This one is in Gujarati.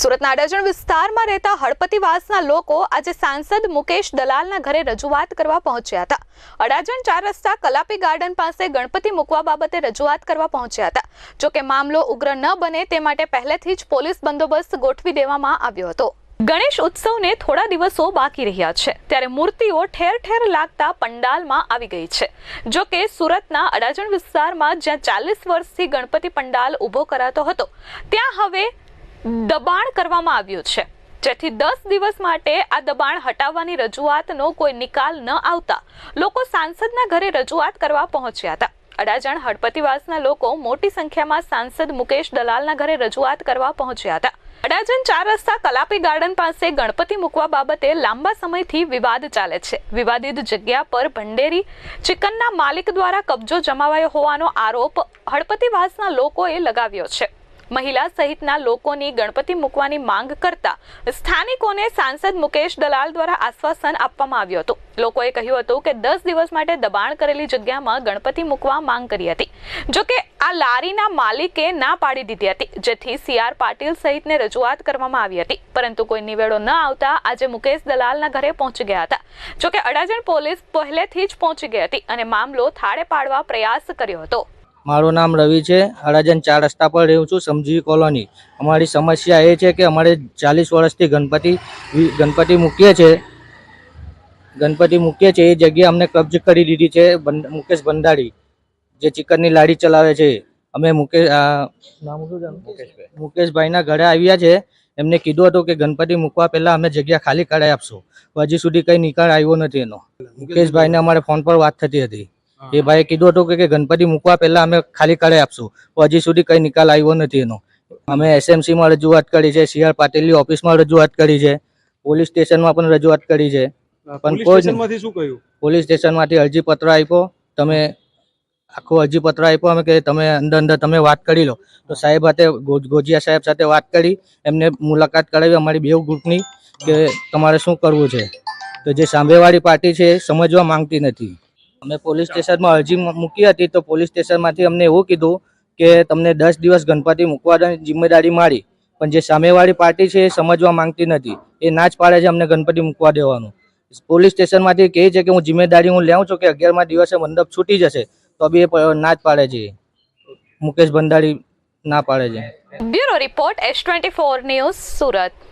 સુરતના અડાજણ વિસ્તારમાં રહેતા હળપતિવાસના લોકો આજે સાંસદ મુકેશ દલાલના ઘરે રજૂઆત કરવા પહોંચ્યા હતા. અડાજણ ચાર રસ્તા કલાપી ગાર્ડન પાસે ગણપતિ મૂકવા બાબતે રજૂઆત કરવા પહોંચ્યા હતા. જો કે મામલો ઉગ્ર ન બને તે માટે પહેલેથી જ પોલીસ બંદોબસ્ત ગોઠવી દેવામાં આવ્યો હતો. ગણેશ ઉત્સવને થોડા દિવસો બાકી રહ્યા છે. ત્યારે મૂર્તિઓ ઠેર ઠેર લાગતા પંડાલમાં આવી ગઈ છે. જો કે સુરતના અડાજણ વિસ્તારમાં જ્યાં ચાલીસ વર્ષથી ગણપતિ પંડાલ ઊભો કરાતો હતો, ત્યાં હવે દબાણ કરવામાં આવ્યું છે. જેથી દસ દિવસ માટે આ દબાણ હટાવવાની રજૂઆતનો કોઈ નિકાલ ન આવતા લોકો સાંસદના ઘરે રજૂઆત કરવા પહોંચ્યા હતા. અડાજણ હળપતિવાસના લોકો મોટી સંખ્યામાં સાંસદ મુકેશ દલાલના ઘરે રજૂઆત કરવા પહોંચ્યા હતા. અડાજણ ચાર રસ્તા કલાપી ગાર્ડન પાસે ગણપતિ મૂકવા બાબતે લાંબા સમયથી વિવાદ ચાલે છે. વિવાદિત જગ્યા પર ભંડેરી, ચિકનના માલિક દ્વારા કબજો જમાવાયો હોવાનો આરોપ હળપતિવાસના લોકોએ લગાવ્યો છે. મહિલા સહિતના લોકોની ગણપતિ મૂકવાની માંગ કરતા સ્થાનિકોને સાંસદ મુકેશ દલાલ દ્વારા આશ્વાસન આપવામાં આવ્યું હતું. લોકોએ કહ્યું હતું કે દસ દિવસ માટે દબાણ કરેલી જગ્યામાં ગણપતિ મૂકવા માંગ કરી હતી. જોકે આ લારીના માલિકે ના પાડી દીધી હતી, જેથી સીઆર પાટીલ સહિતને રજૂઆત કરવામાં આવી હતી. પરંતુ કોઈ નિવેડો ન આવતા આજે મુકેશ દલાલના ઘરે પહોંચી ગયા હતા. જો કે અડાજણ પોલીસ પહેલેથી જ પહોંચી ગઈ હતી અને મામલો થાળે પાડવા પ્રયાસ કર્યો હતો. મારું નામ રવિ છે. હરાજન ચાર રસ્તા પર રહું છું સમજી કોલોની. અમારી સમસ્યા એ છે કે અમારે ચાલીસ વર્ષથી ગણપતિ ગણપતિ મૂકીએ છે. ગણપતિ મૂકીએ છે એ જગ્યા અમને કબજે કરી દીધી છે મુકેશ ભંડારી જે ચિકનની લાડી ચલાવે છે. અમે મુકેશ? મુકેશભાઈના ઘરે આવ્યા છે. એમને કીધું હતું કે ગણપતિ મૂકવા પહેલાં અમે જગ્યા ખાલી કરાવી આપશું. હજી સુધી કંઈ નિકાળ આવ્યો નથી એનો. મુકેશભાઈને અમારે ફોન પર વાત થતી હતી. એ ભાઈએ કીધું હતું કે ગણપતિ મૂકવા પહેલા અમે ખાલી કરાવી આપશું. પણ હજી સુધી કઈ નિકાલ આવ્યો નથી એનો. અમે એસએમસી માં રજૂઆત કરી છે સીઆર પાટીલની ઓફિસમાં રજૂઆત કરી છે પોલીસ સ્ટેશનમાં પણ રજૂઆત કરી છે. પણ પોલીસ કોઈ સ્ટેશનમાંથી શું કહ્યું? પોલીસ સ્ટેશનમાંથી અરજી પત્ર આપ્યો. તમે આખો અરજી પત્ર આપ્યો અમે કે તમે અંદર અંદર તમે વાત કરી લો. તો સાહેબ સાથે ગોજિયા સાહેબ સાથે વાત કરી. એમને મુલાકાત કરાવી અમારી બેવ ગ્રુપની કે તમારે શું કરવું છે. તો જે સાંભેવાળી પાર્ટી છે એ સમજવા માંગતી નથી. અમે પોલીસ સ્ટેશનમાં અરજી મૂકી હતી તો પોલીસ સ્ટેશનમાંથી અમને એવું કીધું કે તમને દસ દિવસ ગણપતિ મૂકવાની જિમ્મેદારી મારી, પણ જે સામેવાળી પાર્ટી છે એ સમજવા માંગતી નથી. એ ના જ પાડે છે અમને ગણપતિ મૂકવા દેવાનું. પોલીસ સ્ટેશનમાંથી કહે છે કે હું જિમ્મેદારી હું લેઉં છું કે અગિયારમા દિવસે મંડપ છૂટી જશે, તો બી એ ના જ પાડે છે. મુકેશ ભંડારી ના પાડે છે. Bureau report S twenty four news Surat.